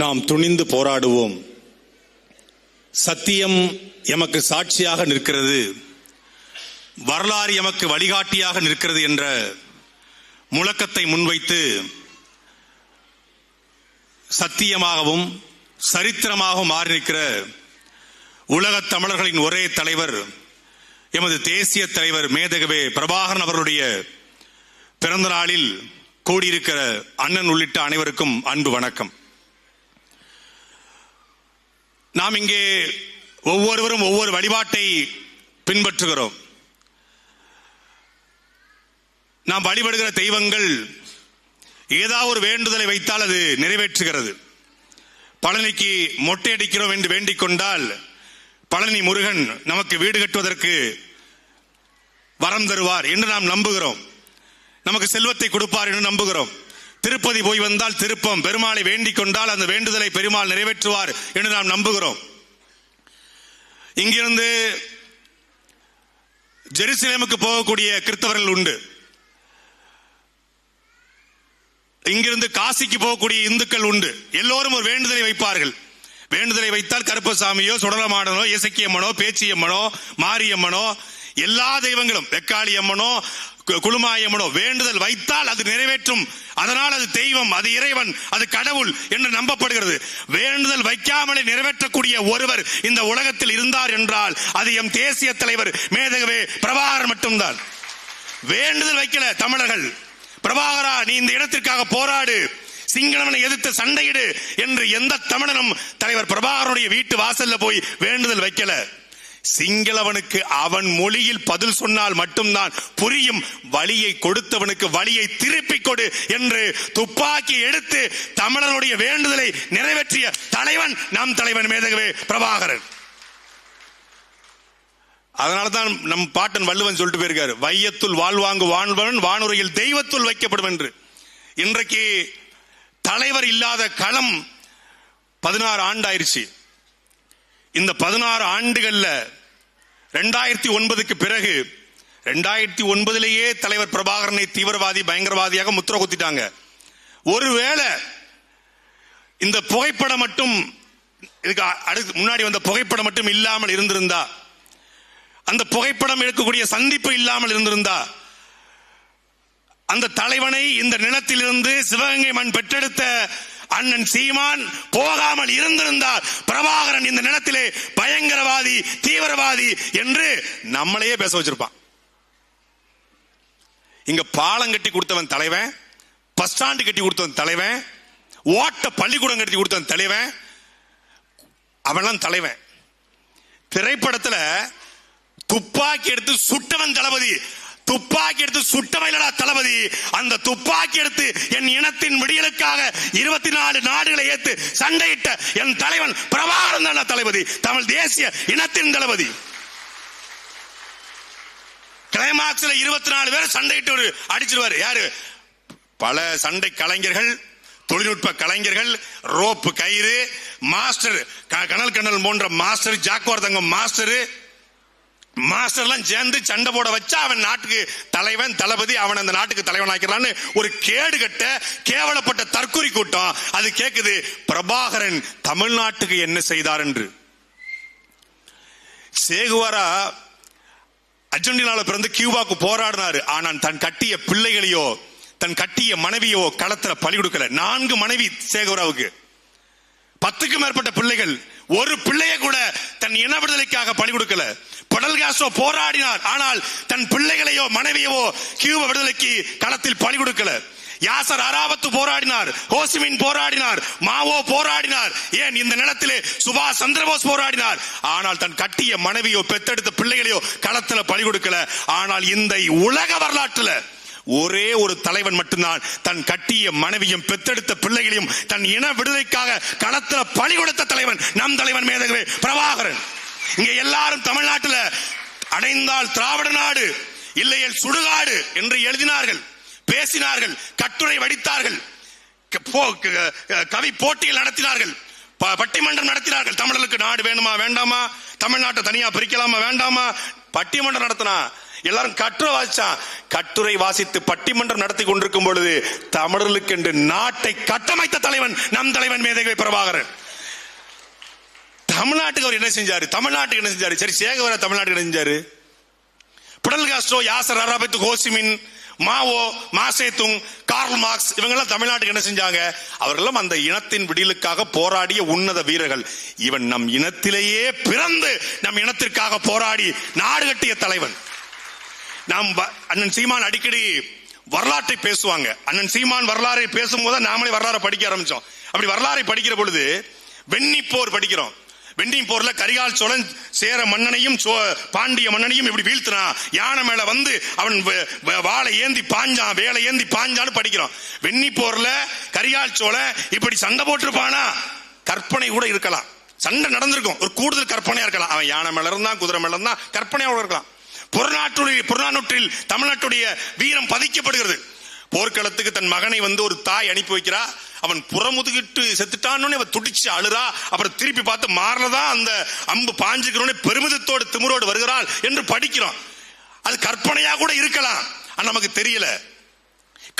நாம் துணிந்து போராடுவோம். சத்தியம் எமக்கு சாட்சியாக நிற்கிறது. வரலாறு எமக்கு வழிகாட்டியாக நிற்கிறது என்ற முழக்கத்தை முன்வைத்து சத்தியமாகவும் சரித்திரமாகவும் மாறி நிற்கிற உலகத் தமிழர்களின் ஒரே தலைவர் எமது தேசிய தலைவர் மேதகவே பிரபாகரன் அவர்களுடைய பிறந்த நாளில் கூடியிருக்கிற அண்ணன் உள்ளிட்ட அனைவருக்கும் அன்பு வணக்கம். நாம் இங்கே ஒவ்வொருவரும் ஒவ்வொரு வழிபாட்டை பின்பற்றுகிறோம். நாம் வழிபடுகிற தெய்வங்கள் ஏதாவது ஒரு வேண்டுதலை வைத்தால் அது நிறைவேற்றுகிறது. பழனிக்கு மொட்டை அடிக்கிறோம் என்று வேண்டிக் கொண்டால் பழனி முருகன் நமக்கு வீடு கட்டுவதற்கு வரம் தருவார் என்று நாம் நம்புகிறோம். நமக்கு செல்வத்தை கொடுப்பார் என்று நம்புகிறோம். திருப்பதி போய் வந்தால் திருப்பம். பெருமாளை வேண்டிக் கொண்டால் அந்த வேண்டுதலை பெருமாள் நிறைவேற்றுவார் என்று நாம் நம்புகிறோம். இங்கிருந்து ஜெருசலேமுக்கு போகக்கூடிய கிறிஸ்தவர்கள் உண்டு. இங்கிருந்து காசிக்கு போகக்கூடிய இந்துக்கள் உண்டு. எல்லோரும் ஒரு வேண்டுதலை வைப்பார்கள். வேண்டுதலை வைத்தால் கருப்பசாமியோ சுடலமாடனோ இசக்கியம்மனோ பேச்சியம்மனோ மாரியம்மனோ எல்லா தெய்வங்களும் வெக்காளி அம்மனோ குழுமாயமனோ வேண்டுதல் வைத்தால் அது நிறைவேற்றும். அதனால் அது தெய்வம் அது இறைவன் அது கடவுள் என்று நம்பப்படுகிறது. வேண்டுதல் வைக்காமலே நிறைவேற்றக்கூடிய ஒருவர் இந்த உலகத்தில் இருந்தார் என்றால் அது எம் தேசிய தலைவர் மேதகவே பிரபாகர் மட்டும்தான். வேண்டுதல் வைக்கல தமிழர்கள். பிரபாகரா நீ இந்த இடத்திற்காக போராடு. சிங்களவனை எதிர்த்து சண்டையிடு என்று எந்த தமிழனும் தலைவர் பிரபாகரனுடைய வீட்டு வாசல்ல போய் வேண்டுதல் வைக்கல. சிங்களவனுக்கு அவன் மொழியில் பதில் சொன்னால் மட்டும்தான் புரியும். வழியை கொடுத்தவனுக்கு வழியை திருப்பிக் கொடு என்று துப்பாக்கி எடுத்து தமிழனுடைய வேண்டுதலை நிறைவேற்றிய தலைவன் நம் தலைவன் மேதகவே பிரபாகரன். அதனாலதான் நம் பாட்டன் வள்ளுவன் சொல்லிட்டு போயிருக்காரு வையத்துள் வாழ்வாங்கு வாழ்வன் வானுரையில் தெய்வத்துள் வைக்கப்படும் என்று. இன்றைக்கு தலைவர் இல்லாத களம் பதினாறு ஆண்டாயிருச்சு. இந்த பதினாறு ஆண்டுகள்ல ரெண்டாயிரத்தி ஒன்பதுக்கு பிறகு ரெண்டாயிரத்தி ஒன்பதுலேயே தலைவர் பிரபாகரனை தீவிரவாதி பயங்கரவாதியாக முத்திர குத்திட்டாங்க. ஒருவேளை இந்த புகைப்படம் மட்டும் இதுக்கு அடுத்து முன்னாடி வந்த புகைப்படம் மட்டும் இல்லாமல் இருந்திருந்தா அந்த புகைப்படம் எடுக்கக்கூடிய சந்திப்பு இல்லாமல் இருந்திருந்தா அந்த தலைவனை இந்த நிலத்திலிருந்து சிவகங்கை மண் பெற்றெடுத்த அண்ணன் சீமான் போகாமல் இருந்திருந்தால் பிரபாகரன் இந்த நிலத்திலே பயங்கரவாதி தீவிரவாதி என்று நம்மளையே பேச வச்சிருப்பான். இங்க பாலம் கட்டி கொடுத்தவன் தலைவன் பஸ் ஸ்டாண்டு கட்டி கொடுத்தவன் தலைவன் ஓட்ட பள்ளிக்கூடம் கட்டி கொடுத்தவன் தலைவன் அவன்லாம் தலைவன். திரைப்படத்துல துப்பாக்கி எடுத்து சுட்டவன் தளபதி துப்பாக்கி எடுத்து சுட்டவன் தளபதி. அந்த துப்பாக்கி எடுத்து என் இனத்தின் விடியலுக்காக இருபத்தி நாலு நாடுகளை ஏத்து சண்டையிட்ட என் தலைவன் பிரபாகரன் தளபதி. தமிழ் தேசிய இனத்தின் தளபதி. கிளைமாக்ஸ்ல இருபத்தி நாலு பேர் சண்டையிட்டு ஒரு அடிச்சிருவாரு. யாரு? பல சண்டை கலைஞர்கள் தொழில்நுட்ப கலைஞர்கள் ரோப்பு கயிறு மாஸ்டர் க- கனல் கண்ணல் போன்ற மாஸ்டர் ஜாக்குவார் தங்கம் மாஸ்டர் மாஸ்டர்லாம் சேர்ந்து சண்டை போட வச்சா அவன் நாட்டுக்கு தலைவன் தளபதி அவன் அந்த நாட்டுக்கு தலைவன் ஆக்கிறான்னு ஒரு கேடு கட்ட கேவலப்பட்ட தற்குறி கூட்டம். அது கேக்குது பிரபாகரன் தமிழ்நாட்டுக்கு என்ன செய்தார் என்று. சேகுவாரா அர்ஜென்டினால பிறந்து கியூபாக்கு போராடினாரு. ஆனால் தன் கட்டிய பிள்ளைகளையோ தன் கட்டிய மனைவியோ களத்துல பலி கொடுக்கல. நான்கு மனைவி சேகுவராவுக்கு. பத்துக்கும் மேற்பட்ட பிள்ளைகள் ஒரு பிள்ளைய கூட தன் இன விடுதலைக்காக பணி கொடுக்கல. படல்காசோ போராடினார். ஆனால் தன் பிள்ளைகளையோ மனைவியவோ கியூப விடுதலைக்கு களத்தில் பணி கொடுக்கல. யாசர் அராபத்து போராடினார். ஹோசிமின் போராடினார். மாவோ போராடினார். ஏன் இந்த நிலத்திலே சுபாஷ் சந்திரபோஸ் போராடினார்? ஆனால் தன் கட்டிய மனைவியோ பெத்தெடுத்த பிள்ளைகளையோ களத்துல பழி கொடுக்கல. ஆனால் இந்த உலக வரலாற்றுல ஒரே ஒரு தலைவன் மட்டும்தான் தன் கட்டிய மனைவியும் பெத்தெடுத்த பிள்ளைகளையும் தன் இன விடுதலைக்காக களத்துல பலி கொடுத்த தலைவன் நம் தலைவன் மேதகவே பிரபாகரன். இங்க எல்லாரும் தமிழ்நாட்டுல அடைந்தால் திராவிட நாடு இல்லையேல் சுடுகாடு என்று எழுதினார்கள் பேசினார்கள் கட்டுரை வடித்தார்கள் க- கவி போட்டிகள் நடத்தினார்கள் ப- பட்டிமன்றம் நடத்தினார்கள். தமிழர்களுக்கு நாடு வேணுமா வேண்டாமா? தமிழ்நாட்டை தனியா பிரிக்கலாமா வேண்டாமா? பட்டிமன்றம் நடத்தினா எல்லாரும் கட்டுரை வாசிச்சான். கட்டுரை வாசித்து பட்டிமன்றம் நடத்தி கொண்டிருக்கும் பொழுது தமிழர்களுக்கு என்று நாட்டை கட்டமைத்த தலைவன் நம் தலைவன் மேதகை பிரபாகரன். தமிழ்நாட்டுக்கு அவர் என்ன செஞ்சாரு? தமிழ்நாட்டுக்கு என்ன செஞ்சாரு? சரி சேகவர தமிழ்நாட்டுக்கு என்ன செஞ்சாரு? Fidel Castro Yasser Arafat Ho Chi Minh Mao Mao Tse tung Karl Marx இவங்கெல்லாம் தமிழ்நாட்டுக்கு என்ன செஞ்சாங்க? அவர்களும் அந்த இனத்தின் விடியலுக்காக போராடிய உன்னத வீரர்கள். இவன் நம் இனத்திலேயே பிறந்து நம் இனத்திற்காக போராடி நாடு கட்டிய தலைவன். நாம் வ- அண்ணன் சீமான் அடிக்கடி வரலாற்றை பேசுவாங்க. அண்ணன் சீமான் வரலாறை பேசும்போது நாமளே வரலாறை படிக்க ஆரம்பிச்சோம். அப்படி வரலாறை படிக்கிற பொழுது வெண்ணி போர் படிக்கிறோம். வெண்ணி போர்ல கரிகால் சோழன் சேர மன்னனையும் சோ- பாண்டிய மன்னனையும் இப்படி வீழ்த்தினான் யானை மேல வந்து அவன் வ- வ- ஏந்தி பாஞ்சான் வேலை ஏந்தி பாஞ்சான்னு படிக்கிறோம். வெண்ணி போர்ல கரிகால் சோழன் இப்படி சண்டை போட்டிருப்பானா? கற்பனை கூட இருக்கலாம். சண்டை நடந்திருக்கும். ஒரு கூடுதல் கற்பனையா இருக்கலாம். அவன் யானை மேல இருந்தான் குதிரை மேல இருந்தான் கற்பனையா இருக்கலாம். புறநாட்டுடைய புறநானூற்றில் தமிழ்நாட்டுடைய வீரம் பதிக்கப்படுகிறது. போர்க்களத்துக்கு தன் மகனை வந்து ஒரு தாய் அனுப்பி வைக்கிறா. அவன் புறமுதுகிட்டு செத்துட்டான்னு அவன் துடிச்சு அழுறா. அப்புறம் திருப்பி பார்த்து மாறலதான் அந்த அம்பு பாஞ்சுக்கிறோன்னு பெருமிதத்தோடு திமுறோடு வருகிறாள் என்று படிக்கிறோம். அது கற்பனையா கூட இருக்கலாம். நமக்கு தெரியல.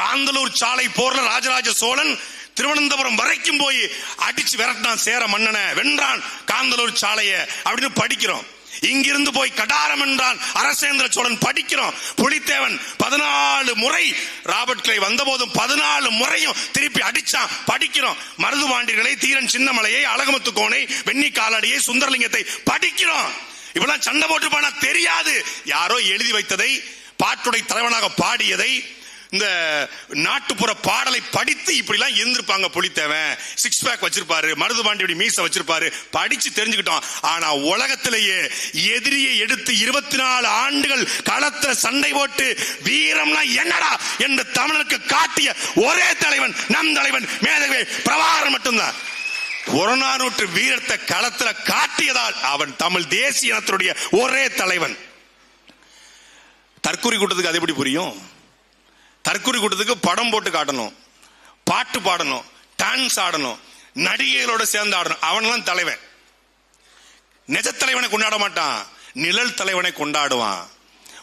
காந்தலூர் சாலை போர்ல ராஜராஜ சோழன் திருவனந்தபுரம் வரைக்கும் போய் அடிச்சு விரட்டினான் சேர மன்னனை. வென்றான் காந்தலூர் சாலைய அப்படின்னு படிக்கிறோம். இங்கிருந்து போய் கடாரம் என்றான் அரசேந்திர சோழன் படிக்கிறோம். புலித்தேவன் பதினாலு முறை ராபர்ட் கிளை வந்தபோதும் பதினாலு முறையும் திருப்பி அடிச்சான். படிக்கிறோம். மருதுபாண்டியர்களை தீரன் சின்னமலையை அழகமுத்து கோனை வெண்ணி காலடியை சுந்தரலிங்கத்தை படிக்கிறோம். இவெல்லாம் சண்டை போட்டு போனா தெரியாது. யாரோ எழுதி வைத்ததை பாட்டுடை தலைவனாக பாடியதை இந்த நாட்டுப்புற பாடலை படித்து இப்படிலாம் இருந்திருப்பாங்க புலித்தேவன். சிக்ஸ் பேக் வச்சிருப்பாரு மருதுபாண்டியுடைய மீச வச்சிருப்பாரு. படிச்சு தெரிஞ்சுக்கிட்டோம். ஆனா உலகத்திலேயே எதிரியை எடுத்து இருபத்தி நாலு ஆண்டுகள் களத்துல சண்டை போட்டு வீரம்னா என்னடா என்று தமிழனுக்கு காட்டிய ஒரே தலைவன் நம் தலைவன் மேதவே பிரபாகரன் மட்டும்தான். புறநானூற்று வீரத்தை களத்துல காட்டியதால் அவன் தமிழ் தேசிய இனத்தினுடைய ஒரே தலைவன். தற்கூறி கூட்டத்துக்கு அது எப்படி புரியும்? தற்கூரி கூட்டத்துக்கு படம் போட்டு காட்டணும் பாட்டு பாடணும் டான்ஸ் ஆடணும் நடிகைகளோட சேர்ந்து ஆடணும். அவன்லாம் தலைவன். நிஜ தலைவனை கொண்டாட மாட்டான். நிழல் தலைவனை கொண்டாடுவான்.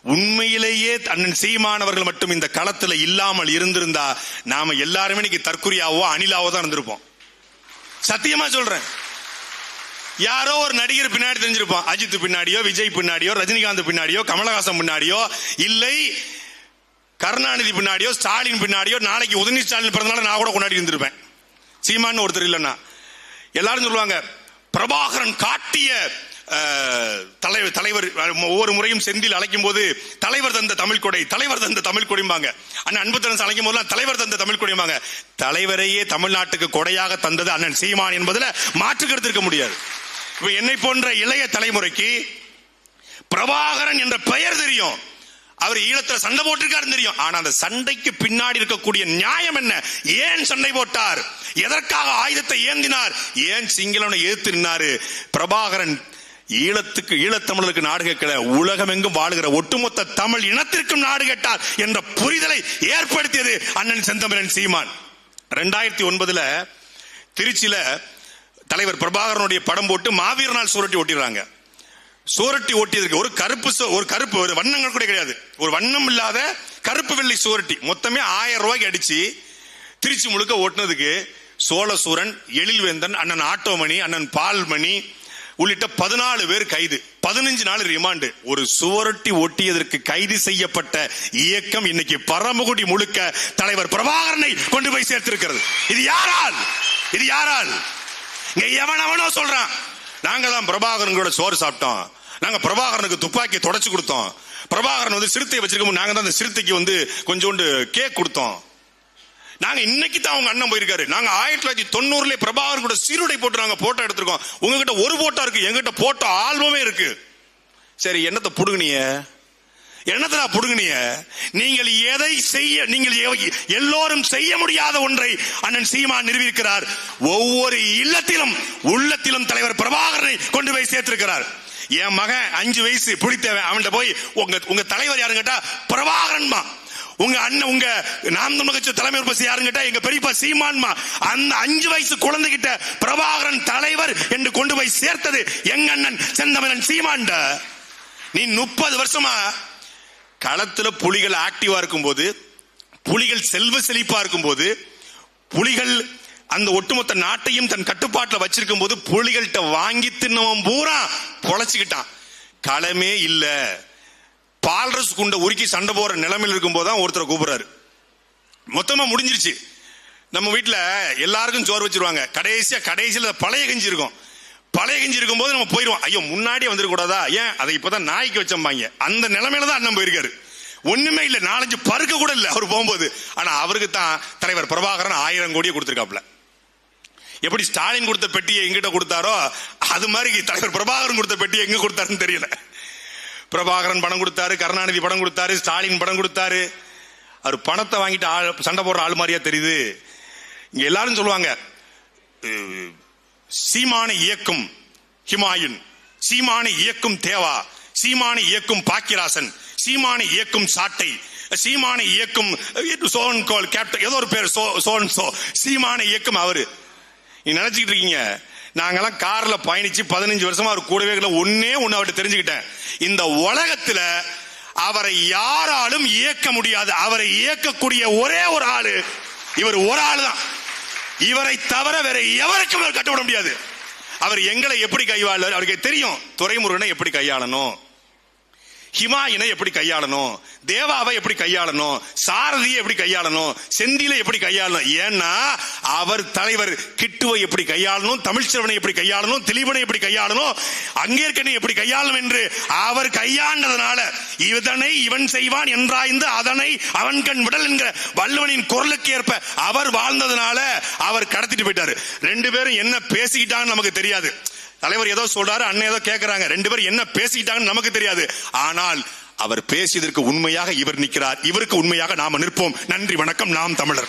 உண்மையிலேயே அண்ணன் சீமானவர்கள் மட்டும் இந்த களத்துல இல்லாமல் இருந்திருந்தா நாம எல்லாருமே இன்னைக்கு தற்குறியாவோ அணிலாவோ தான் இருந்திருப்போம். சத்தியமா சொல்றேன். யாரோ ஒரு நடிகர் பின்னாடி தெரிஞ்சிருப்பான். அஜித் பின்னாடியோ விஜய் பின்னாடியோ ரஜினிகாந்த் பின்னாடியோ கமலஹாசன் பின்னாடியோ இல்லை கருணாநிதி பின்னாடியோ ஸ்டாலின் பின்னாடியோ நாளைக்கு உதயநிதி ஸ்டாலின் பிறந்தனால நான் கூட கொண்டாடி இருந்திருப்பேன். சீமான்னு ஒருத்தர் இல்லைன்னா. எல்லாரும் சொல்லுவாங்க பிரபாகரன் காட்டிய தலைவர் தலைவர் ஒவ்வொரு முறையும் செந்தில் அழைக்கும் போது தலைவர் தந்த தமிழ் கொடை தலைவர் தந்த தமிழ் கொடிம்பாங்க. அண்ணன் அன்புத்தரன் அழைக்கும் போதெல்லாம் தலைவர் தந்த தமிழ் கொடிம்பாங்க. தலைவரையே தமிழ்நாட்டுக்கு கொடையாக தந்தது அண்ணன் சீமான் என்பதுல மாற்று கருத்து இருக்க முடியாது. இப்ப என்னை போன்ற இளைய தலைமுறைக்கு பிரபாகரன் என்ற பெயர் தெரியும். அவர் ஈழத்துல சண்டை போட்டிருக்காருன்னு தெரியும். ஆனா அந்த சண்டைக்கு பின்னாடி இருக்கக்கூடிய நியாயம் என்ன? ஏன் சண்டை போட்டார்? எதற்காக ஆயுதத்தை ஏந்தினார்? ஏன் சிங்களவனை எதிர்த்து நின்னாரு? பிரபாகரன் ஈழத்துக்கு ஈழத்தமிழருக்கு நாடு கேட்கல. உலகமெங்கும் வாழுகிற ஒட்டுமொத்த தமிழ் இனத்திற்கும் நாடு கேட்டார் என்ற புரிதலை ஏற்படுத்தியது அண்ணன் செந்தமிழன் சீமான். ரெண்டாயிரத்தி ஒன்பதுல திருச்சியில தலைவர் பிரபாகரனுடைய படம் போட்டு மாவீரனால் நாள் சுரட்டி ஒட்டிடுறாங்க. சுவரட்டி ஓட்டியதற்கு ஒரு கருப்பு ஒரு கருப்பு ஒரு வண்ணங்கள் கூட கிடையாது. ஒரு வண்ணம் இல்லாத கருப்பு வெள்ளை சுவரட்டி மொத்தமே ஆயிரம் ரூபாய்க்கு அடிச்சு திருச்சி முழுக்க ஓட்டுனதுக்கு சோழசூரன் எழில்வேந்தன் அண்ணன் ஆட்டோமணி அண்ணன் பால்மணி உள்ளிட்ட பதினாலு பேர் கைது. பதினஞ்சு நாள் ரிமாண்டு. ஒரு சுவரொட்டி ஒட்டியதற்கு கைது செய்யப்பட்ட இயக்கம் இன்னைக்கு பரமகுடி முழுக்க தலைவர் பிரபாகரனை கொண்டு போய் சேர்த்திருக்கிறது. இது யாரால்? இது யாரால்? இங்க எவன் அவனோ சொல்றான். நாங்க தான் பிரபாகரனோட சோறு சாப்பிட்டோம். நாங்க பிரபாகரனுக்கு துப்பாக்கி தொடச்சு கொடுத்தோம். பிரபாகரன் வந்து சிறுத்தை வச்சிருக்கோம் நாங்க தான் அந்த சிறுத்தைக்கு வந்து கொஞ்சோண்டு கேக் கொடுத்தோம். நாங்க இன்னைக்கு தான் அவங்க அண்ணன் போயிருக்காரு. நாங்க ஆயிரத்தி தொள்ளாயிரத்தி தொண்ணூறுல பிரபாகரன் கூட சீருடை போட்டு நாங்க போட்டோ எடுத்திருக்கோம். உங்ககிட்ட ஒரு போட்டோ இருக்கு எங்கிட்ட போட்டோ ஆல்பமே இருக்கு. சரி என்னத்தை புடுங்கினிய என்னத்தை புடுங்கினிய நீங்கள் எதை செய்ய நீங்கள் எல்லோரும் செய்ய முடியாத ஒன்றை அண்ணன் சீமான் நிரூபிக்கிறார். ஒவ்வொரு இல்லத்திலும் உள்ளத்திலும் தலைவர் பிரபாகரனை கொண்டு போய் சேர்த்திருக்கிறார். என் மகன் அஞ்சு வயசு புடித்தவன். அவன்கிட்ட போய் உங்க உங்க தலைவர் யாருன்னு கேட்டா பிரபாகரன்மா. உங்க அண்ணன் உங்க நாம் தமிழ் தலைமை உறுப்பினர் யாருன்னு கேட்டா எங்க பெரியப்பா சீமான்மா. அந்த அஞ்சு வயசு குழந்தைகிட்ட பிரபாகரன் தலைவர் என்று கொண்டு போய் சேர்த்தது எங்க அண்ணன் செந்தமிழன் சீமான்ட நீ முப்பது வருஷமா களத்துல புலிகள் ஆக்டிவா இருக்கும்போது புலிகள் செல்வ செழிப்பா இருக்கும் போது புலிகள் அந்த ஒட்டுமொத்த நாட்டையும் தன் கட்டுப்பாட்டில் வச்சிருக்கும் போது புலிகள்கிட்ட வாங்கி தின்னவன் பூரா பொழைச்சிக்கிட்டான் களமே இல்ல. பால்ரஸ் குண்டை உருக்கி சண்டை போற நிலைமையில் இருக்கும் போதுதான் ஒருத்தரை கூப்பிடுறாரு. மொத்தமா முடிஞ்சிருச்சு. நம்ம வீட்டில் எல்லாருக்கும் சோறு வச்சிருவாங்க. கடைசியா கடைசியில் பழைய கஞ்சி இருக்கும். பழைய கஞ்சி இருக்கும் போது நம்ம போயிடுவோம் ஐயோ முன்னாடியே வந்துடக்கூடாதா ஏன்? அதை இப்பதான் நாய்க்கு வச்சம்பாங்க. அந்த நிலைமையில தான் அண்ணன் போயிருக்காரு. ஒண்ணுமே இல்ல நாலஞ்சு பருக்க கூட இல்ல. அவர் போகும்போது ஆனா அவருக்கு தான் தலைவர் பிரபாகரன் ஆயிரம் கோடியை கொடுத்திருக்காப்ல எப்படி ஸ்டாலின் கொடுத்த பெட்டியை எங்கிட்ட கொடுத்தாரோ அது மாதிரி தலைவர் பிரபாகரன் கொடுத்த பெட்டியை எங்க கொடுத்தாருன்னு தெரியல. பிரபாகரன் பணம் கொடுத்தாரு கருணாநிதி பணம் கொடுத்தாரு ஸ்டாலின் பணம் கொடுத்தாரு. அவர் பணத்தை வாங்கிட்டு ஆள் சண்டை போடுற ஆள் மாதிரியா தெரியுது. இங்க எல்லாரும் சொல்லுவாங்க சீமான இயக்கும் ஹிமாயுன் சீமான இயக்கும் தேவா சீமான இயக்கும் பாக்கியராசன் சீமானை இயக்கும் சாட்டை சீமானை இயக்கும் சோன் கோல் கேப்டன் ஏதோ ஒரு பேர் சோ சோன் சோ சீமானை இயக்கும் அவரு. நீ நினைச்சுக்கிட்டு இருக்கீங்க நாங்கெல்லாம் கார்ல பயணிச்சு பதினஞ்சு வருஷமா அவர் கூடவே இருக்கல. ஒண்ணே ஒண்ணு அவர்கிட்ட தெரிஞ்சுக்கிட்டேன். இந்த உலகத்துல அவரை யாராலும் இயக்க முடியாது அவரை இயக்கக்கூடிய ஒரே ஒரு ஆளு இவர் ஒரு ஆளு தான் இவரை தவிர வேற எவருக்கும் அவர் கட்டுப்பட முடியாது. அவர் எங்களை எப்படி கையாளர் அவருக்கு தெரியும் துறைமுருகனை எப்படி கையாளணும். ஹிமாயினை எப்படி கையாளணும்? தேவாவை எப்படி கையாளணும்? சாரதியை எப்படி கையாளணும்? செந்தில எப்படி கையாளணும்? ஏன்னா அவர் தலைவர் கிட்டுவை எப்படி கையாளணும்? தமிழ்ச்செல்வனை எப்படி கையாளணும்? திலீபனை எப்படி கையாளணும்? அங்கேற்கனை எப்படி கையாளணும் என்று அவர் கையாண்டதனால இதனை இவன் செய்வான் என்றாய்ந்து அதனை அவன் கண் விடல் என்கிற வள்ளுவனின் குரலுக்கு ஏற்ப அவர் வாழ்ந்ததனால அவர் கடத்திட்டு போயிட்டாரு. ரெண்டு பேரும் என்ன பேசிக்கிட்டாங்கன்னு நமக்கு தெரியாது. தலைவர் ஏதோ சொல்றாரு அண்ணன் ஏதோ கேக்குறாங்க. ரெண்டு பேரும் என்ன பேசிக்கிட்டாங்கன்னு நமக்கு தெரியாது. ஆனால் அவர் பேசியதற்கு உண்மையாக இவர் நிற்கிறார். இவருக்கு உண்மையாக நாம நிற்போம். நன்றி வணக்கம். நாம் தமிழர்.